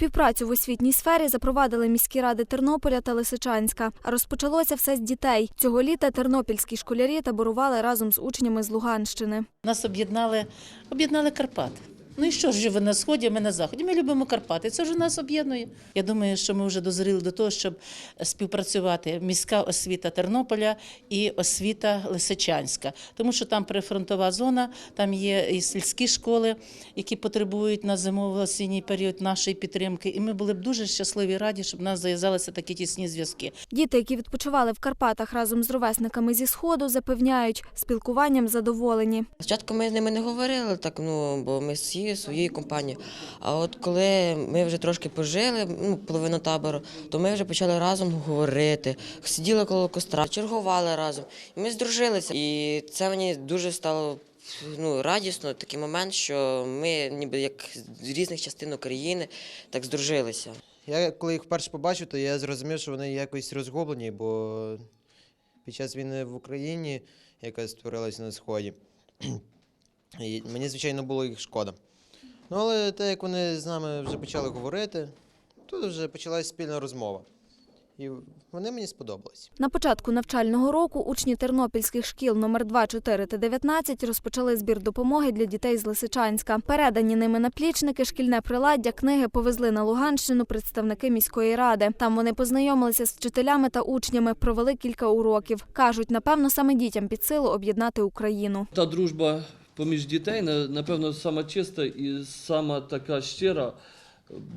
Співпрацю в освітній сфері запровадили міські ради Тернополя та Лисичанська. А розпочалося все з дітей. Цього літа тернопільські школярі таборували разом з учнями з Луганщини. Нас об'єднали, об'єднали Карпати. Ну і що ж ви на сході, ми на заході. Ми любимо Карпати. Це вже нас об'єднує. Я думаю, що ми вже дозріли до того, щоб співпрацювати міська освіта Тернополя і освіта Лисичанська, тому що там прифронтова зона, там є і сільські школи, які потребують на зимово-осінній період нашої підтримки. І ми були б дуже щасливі і раді, щоб в нас зав'язалися такі тісні зв'язки. Діти, які відпочивали в Карпатах разом з ровесниками зі сходу, запевняють, спілкуванням задоволені. Спочатку ми з ними не говорили, так, ну, бо ми всі своєю компанією. А от коли ми вже трошки пожили, ну, половину табору, то ми вже почали разом говорити, сиділи коло костра, чергували разом. І ми здружилися. І це мені дуже стало ну, радісно, такий момент, що ми ніби як з різних частин України так здружилися. Я коли їх вперше побачив, то я зрозумів, що вони якось розгублені, бо під час війни в Україні, яка створилася на сході, і мені, звичайно, було їх шкода. Ну, але те, як вони з нами вже почали говорити, тут вже почалась спільна розмова. І вони мені сподобались. На початку навчального року учні тернопільських шкіл номер 2, 4 та 19 розпочали збір допомоги для дітей з Лисичанська. Передані ними наплічники, шкільне приладдя, книги повезли на Луганщину представники міської ради. Там вони познайомилися з вчителями та учнями, провели кілька уроків. Кажуть, напевно, саме дітям під силу об'єднати Україну. Та дружба поміж дітей, напевно, сама чиста і сама така щира.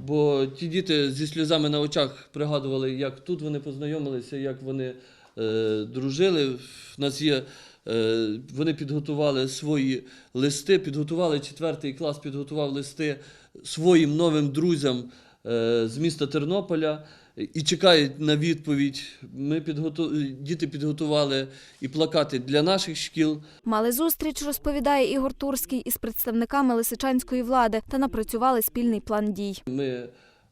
Бо ті діти зі сльозами на очах пригадували, як тут вони познайомилися, як вони е, дружили. В нас є, е, вони підготували свої листи, підготували четвертий клас, підготував листи своїм новим друзям е, з міста Тернополя і чекають на відповідь. Ми підготу... Діти підготували і плакати для наших шкіл. Мали зустріч, розповідає Ігор Турський, із представниками лисичанської влади та напрацювали спільний план дій. Ми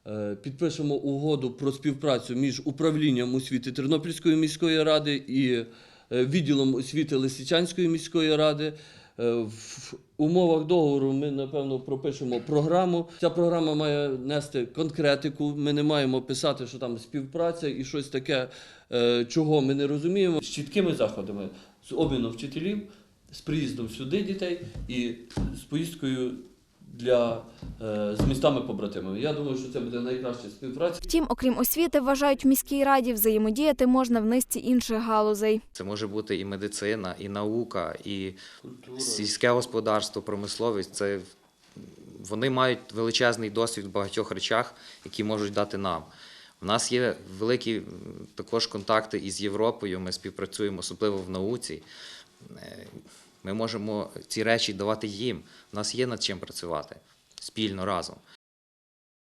е, підпишемо угоду про співпрацю між управлінням освіти Тернопільської міської ради і е, відділом освіти Лисичанської міської ради. Е, В умовах договору ми, напевно, пропишемо програму. Ця програма має нести конкретику. Ми не маємо писати, що там співпраця і щось таке, е, чого ми не розуміємо. З чіткими заходами, з обміном вчителів, з приїздом сюди дітей і з поїздкою для е, з містами побратимами. Я думаю, що це буде найкраща співпраця. Втім, окрім освіти, вважають в міській раді, взаємодіяти можна в низці інших галузей. Це може бути і медицина, і наука, і сільське господарство, промисловість. Це вони мають величезний досвід в багатьох речах, які можуть дати нам. У нас є великі також контакти із Європою. Ми співпрацюємо, особливо в науці. Ми можемо ці речі давати їм. У нас є над чим працювати спільно разом.